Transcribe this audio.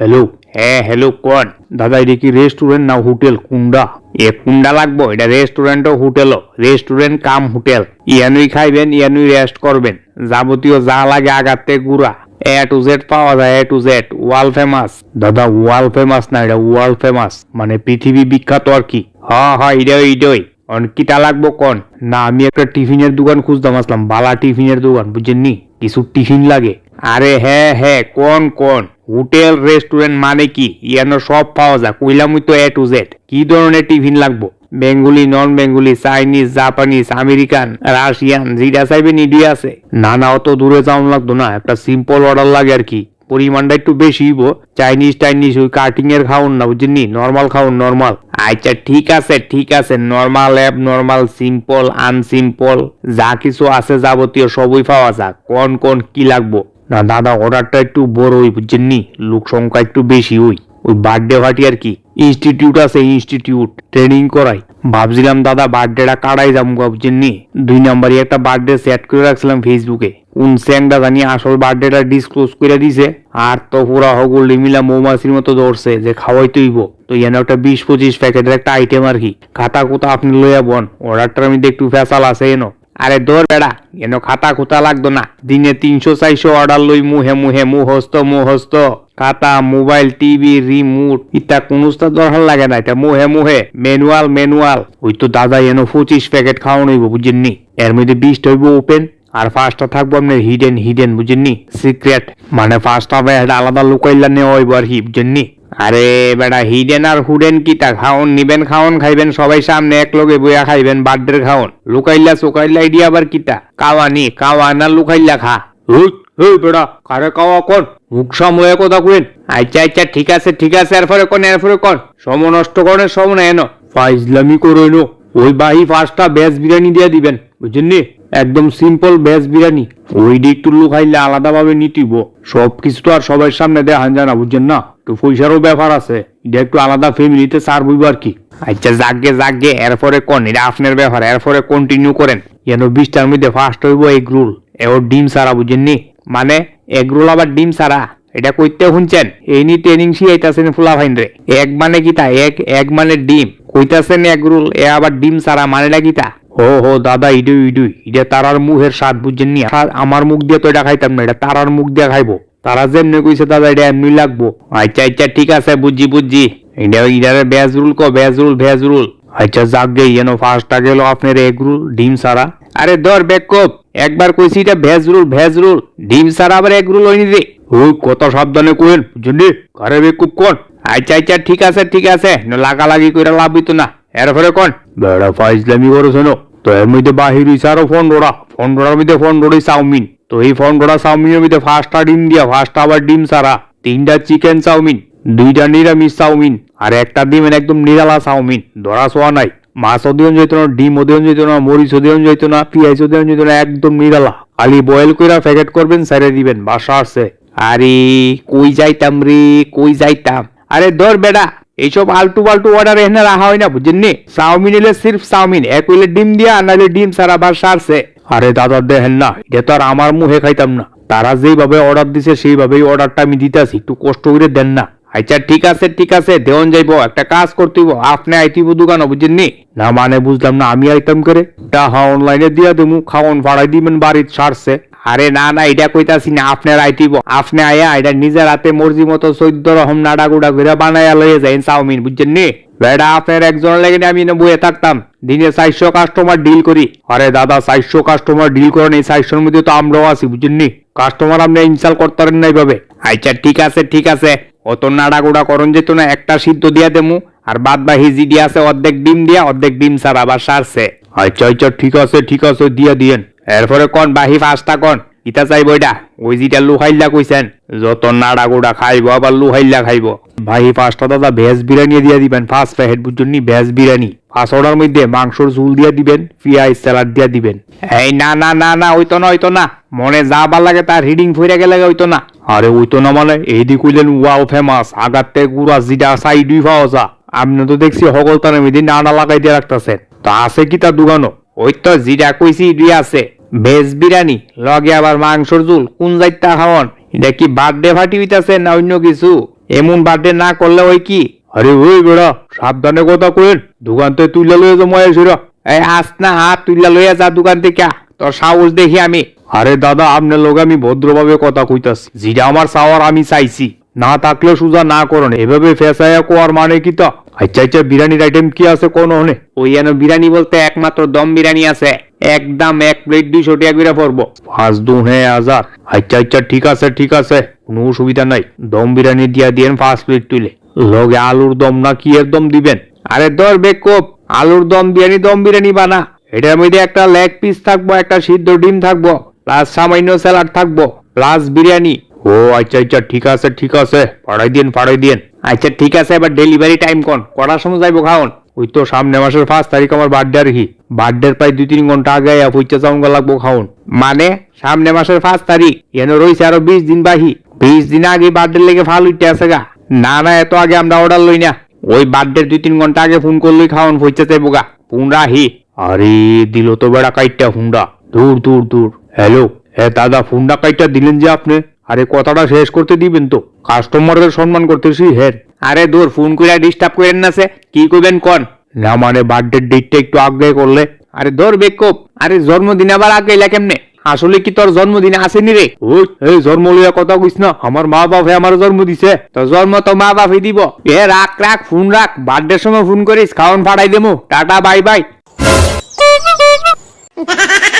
Hello হ্যাঁ hello কোন? দাদা এটা কি রেস্টুরেন্ট না হোটেল কুন্ডা? এ কুন্ডা লাগবো এটা রেস্টুরেন্ট ও হোটেলও রেস্টুরেন্ট কাম হোটেল ইয়ানুই খাইবেন ইয়ানুই রেস্ট করবেন। যাবতীয় যা লাগে আগাতে গুড়া। এ টু জেড পাওয়া যায় A to Z world famous দাদা ওয়াল ফেমাস না এটা ওয়ার্ল্ড ফেমাস মানে পৃথিবী বিখ্যাত আর কি। হ হ ইডই ইডই অন কিটা লাগবো কোন? না আমি একটা টিফিনের দোকান খুঁজতাম আসলাম বালা টিফিনের দোকান বুঝছেন নি কিছু টিফিন লাগে। আরে হ্যাঁ হ্যাঁ কোন কোন? হোটেল, রেস্টুরেন্ট মানে কি? ইয়ানো সব পাওয়া যায়। কইলামই তো এ টু জেড কি ধরনের টিফিন লাগবো? Bengali non Bengali Chinese, Japanese, American, Russian, যেটা চাইবেন ইডি আছে। না না, অত দূরে যাওয়া লাগতো না। একটা সিম্পল অর্ডার লাগে আর কি। পরিমাণটা একটু বেশি হইব। চাইনিজ টাইনিজ ওই কাটিং এর খাওন না বুঝলি নর্মাল খাওন নর্মাল আচ্ছা ঠিক আছে ঠিক আছে। নর্মাল অ্যাপ নর্মাল সিম্পল আনসিম্পল যা কিছু আছে যাবতীয় সবই পাওয়া যাক। কোন কোন কি লাগবো? না, দাদা, অর্ডারটা একটু বড় ওই বুঝছেন লোক সংখ্যা একটু বেশি ওই ওই বার্থডে পার্টি আর কি। ইনস্টিটিউট আছে ইনস্টিটিউট ট্রেনিং করাই। ভাবছিলাম, দাদা বার্থডেটা কাটাই যাব বুঝছেন দুই নাম্বারই একটা বার্থডে সেট করে রাখছিলাম ফেসবুকে কোন স্যাংটা জানি আসল বার্থডেটা ডিসক্লোজ করে দিছে। আর তো পুরা হগুল মিলা মৌমাছির মতো ধরছে যে খাওয়াই তৈব তো এনে একটা বিশ পঁচিশ প্যাকেটের একটা আইটেম আর কি। খাতা কোথা আপনি লইয়া বন? অর্ডারটার মধ্যে একটু ফেসাল আছে, এনো। আরে দৌড় বেড়া, এনো খাতা খুতা লাগতো না। দিনে তিনশো, চারশো অর্ডার লই মুহে মুহে, মুহস্ত মুহস্ত। খাতা, মোবাইল, টিভি রিমোট ইত্যা কোনোটা দরকার লাগে না এটা মুহে মুহে। ম্যানুয়াল ম্যানুয়াল ওই তো দাদা এনো পঁচিশ প্যাকেট খাওয়ানো হইব, বুঝেননি? এর মধ্যে বিশটা হইব ওপেন আর ফার্স্টটা থাকব আপনার হিডেন হিডেন বুঝেননি? সিক্রেট মানে ফার্স্ট হবে আলাদা লুকাইলা নেওয়া হইব আর কি, বুঝেননি? আরে বেটা হিডেন আর হুডেন কিটা খাওন নিবেন খাওন খাইবেন সবাই সামনে এক লগে বইয়া খাইবেন বার্থডের খাওন। লুকাইলা চুকাইলা ইডি আবার কিটা কাওয়ানি কাওয়া না লুকাইলা খা। হুই বেটা কারে কাওয়া কোন মুখ সাময়ে কথা কইন। আচ্ছা আচ্ছা ঠিক আছে ঠিক আছে এরপরে কোন এরপরে কোন। সম নষ্ট করেন সম না। এনো ফাইজলামি করো এনো ওই বাহি পাঁচটা ভেজ বিরিয়ানি দিয়ে দিবেন বুঝছেন একদম সিম্পল ভেজ বিরিয়ানি। ওই দিক টুল্লু খাইলে আলাদাভাবে নিতিব। সব কিছু তো আর সবার সামনে দেখান যায় না বুঝছেন না? একটু পয়সারও ব্যাপার আছে। এটা একটু আলাদা ফ্যামিলিতে সার বইব আর কি। আচ্ছা জাগে জাগে এরপরে কোন? এটা আপনার ব্যাপার এরপরে কন্টিনিউ করেন। যেন বিশটার মধ্যে ফার্স্ট হইব এগ রুল এও ডিম সারা বুঝেননি? মানে এগ রোল আবার ডিম সারা এটা কইতে শুনছেন? এই নি ট্রেনিং শিখাইতেছেন ফুলা ভাইন রে। এক মানে কিতা এক এক মানে ডিম। কইতাছেন এক রোল এ আবার ডিম সারা মানে না কিতা হো হো দাদা ইডুই ইডুই। এটা তারার মুখের স্বাদ বুঝছেন নি আমার মুখ দিয়ে তো এটা খাইতাম না এটা তারার মুখ দিয়ে খাইবো। তারা যেমনি কইছে, দাদা, এটা এমনি লাগবো। আচ্ছা আচ্ছা ঠিক আছে, বুঝছি বুঝছি। এটা ইডারে ভেজ রুল কো, ভেজ রুল ভেজ রুল। আচ্ছা যাক গে যেন ফার্স্টটা গেল আপনার এগ রুল ডিম সারা আরে ধর বেকপ একবার কইছি এটা ভেজ রুল ভেজ রুল। ডিম সারা আবার এগ রুল হইনি রে। ওই কত সাবধানে কইন বুঝলি ঘরে বেকুপ কোন? আচ্ছা আচ্ছা ঠিক আছে ঠিক আছে লাগালাগি কইরা লাভ হইতো না। এর এরপরে কোন? বেড়া ফাইজলামি করো শোনো তো এর মধ্যে বাহির হইছে আরও ফোন ডোড়া ফোন ডোড়ার মধ্যে ফোন ডোড়াই চাউমিন। তো এই ফোন ডোড়া চাউমিনের মধ্যে ফার্স্টটা ডিম দিয়া ফার্স্টটা আবার ডিম সারা তিনটা চিকেন চাউমিন, দুইটা নিরামিষ চাউমিন, আর একটা দিবেন একদম নিরালা চাউমিন, ধরা ছোয়া নাই। মাছও দিন যেত না, ডিমও দিন যেত না, মরিচও দিন যেত না, পেঁয়াজও দিন যেত না, একদম নিরালা। খালি বয়েল কইরা প্যাকেট করবেন সাইরে দিবেন, বাসা আসছে আরে, কই যাইতাম রে, কই যাইতাম? আরে ধর বেডা এইসব আলটু পাল্টু অর্ডার এখানে রাখা হয় না, বুঝেননি? চাউমিন এলে সির্ফ চাউমিন, এক হইলে ডিম দিয়া, আর নাহলে ডিম সারা বাসা আসছে আরে দাদা, দেখেন না, এটা তো আর আমার মুখে খাইতাম না। তারা যেইভাবে অর্ডার দিছে, সেইভাবেই অর্ডারটা আমি দিতেছি। একটু কষ্ট করে দেন না। আচ্ছা ঠিক আছে ঠিক আছে, দেওয়ান যাইবো, একটা কাজ করতেইব আপনি আইতিব দোকান বুঝেননি না? মানে বুঝলাম না, আমি আইতাম করে? টাহা অনলাইনে দিয়া দেবো খাওয়ান ভাড়াই দিবেন, বাড়ির সারছে আরে না না, এটা কইতাছি না, আপনার আইতিব। আপনি আয়া, এটা নিজের হাতে মর্জি মতো চৈদ্দ রকম নাড়া গুড়া ঘুরে বানাইয়া লইয়ে যাইন চাউমিন, বুঝছেন নি? বেটা আপনার একজন লেগে আমি বয়ে থাকতাম। দিনে চারশো কাস্টমার ডিল করি। আরে দাদা, চারশো কাস্টমার ডিল করেন এই চারশোর মধ্যে তো আমরাও আছি বুঝছেন নি কাস্টমার আপনি ইনসাল করতে পারেন না এইভাবে আচ্ছা ঠিক আছে ঠিক আছে। অত নাড়া গুড়া করন যেত না, একটা সিদ্ধ দিয়া দেমু। আর বাদ বা হিজি দিয়া আছে, অর্ধেক ডিম দিয়া, অর্ধেক ডিম ছাড়া আবার সারছে। আচ্ছা আচ্ছা ঠিক আছে ঠিক আছে, দিয়া দিয়েন। এরপরে কোন, বাহি ফাঁসটা কোন? ইটা চাইব এটা। ওই যেটা লুহাইল্লা কইছেন। যত নাড়া গুড়া খাইব, আবার লুহাইল্লা খাইব। ভাই ফার্স্টটা দাদা ভেজ বিরিয়ানি দিয়া দিবেন। ফার্স্ট প্যাকেট বুঝছেন ভেজ বিরিয়ানি। ফার্স্ট অর্ডার মধ্যে মাংসর ঝুল দিয়া দিবেন, পিঁয়াজ স্যালাড দিয়া দিবেন। এই না না না না ওইতো না ওইতো না। মনে যা ভালো লাগে তার হিডিং ফইরা গেলে ওইতো না। আরে ওইতো না মানে? এই দি কইলেন ওয়াও ফেমাস আগাতে গুড়া জিটা সাইডুই পাওয়া যা। আপনি তো দেখছি হগল তার মধ্যে নাড়া লাগাই দিয়ে রাখতেছেন। তা আছে কি তার দোকানও? ওই তো জিরা কইছি, দুই আছে। ভেজ বিরিয়ানি, লগে আবার মাংসর ঝুল, কোন যাইতা খাওয়ান? এটা কি বার্থডে পার্টি হইতাছে না অন্য কিছু? এমন বার্থডে না করলে ওই কি? আরে ওই বেড়া, সাবধানে কথা কইন, দোকান থেকে তুইলা লইয়া জমা এসেরা এই আস না হাত তুইলা লইয়া যা দোকান থেকে তোর সাহস দেখি আমি। আরে দাদা, আপনার লোক আমি ভদ্রভাবে কথা কইতাছি, যেটা আমার চাওয়ার আমি চাইছি। না থাকলে সুজা না করুন, এভাবে ফেসাইয়া কোয়ার মানে কি তা? আচ্ছা আচ্ছা বিরিয়ানির আইটেম কি আছে কোন হনে? ওই যেন বিরিয়ানি বলতে একমাত্র দম বিরিয়ানি আছে। একদম এক প্লেট দুইশো টাকা করে পড়ব। পাঁচ দুনে হাজার আচ্ছা আচ্ছা ঠিক আছে ঠিক আছে। কোনো অসুবিধা নাই। দম বিরিয়ানি দিয়া দিয়েন পাঁচ প্লেট তুলে। লগে আলুর দম না কি এর দম দিবেন? আরে দর বেকপ আলুর দম বিরিয়ানি দম বিরিয়ানি বানা। এটার মধ্যে একটা লেগ পিস থাকব একটা সিদ্ধ ডিম থাকব প্লাস সামান্য স্যালাড থাকব প্লাস বিরিয়ানি। ও আচ্ছা আচ্ছা ঠিক আছে ঠিক আছে। পাঠাই দিন পাঠাই দিন আচ্ছা ঠিক আছে এবার ডেলিভারি টাইম কোন? কটার সময় যাইবো খাওন? ওই তো সামনে মাসের পাঁচ তারিখ আমার বার্থডে আর কি। বার্থডের প্রায় দুই তিন ঘণ্টা আগে ফুচা চাউন লাগবো খাওন। মানে সামনে মাসের পাঁচ তারিখ, এনে রয়েছে আরও বিশ দিন বাহি বিশ দিন আগে বার্থডে লেগে ফাল উঠতে আছে গা। না না, এত আগে আমরা অর্ডার লই না। ওই বার্থডের দুই তিন ঘণ্টা আগে ফোন করলেই খাওন ফুচা চাইব গা। ফোন রাহি আরে, দিল তো বেড়া কাইটটা ফোনটা দূর দূর দূর। হ্যালো হ্যাঁ দাদা ফোনটা কাইটটা দিলেন যে আপনি? আরে, কথাটা শেষ করতে দিবেন তো। কাস্টমারদের সম্মান করতেছি হ্যাঁ আরে দূর ফোন করে ডিস্টার্ব করেন না সে। কি করবেন কোন? না মানে বার্থডে ডেটটা একটু আগে করলে। আরে ধর বেকপ আরে জন্মদিন আবার আগে এলা কেমনে? আসলে কি তোর জন্মদিন আসেনি রে? ও এই জন্ম লইয়া কথা কইস না। আমার মা বাপে আমার জন্ম দিছে। তো জন্ম তো মা বাপে দিব। এ রাখ রাখ ফোন রাখ। বার্থডের সময় ফোন করিস খাওয়ান ফাড়াই দেবো টাটা বাই বাই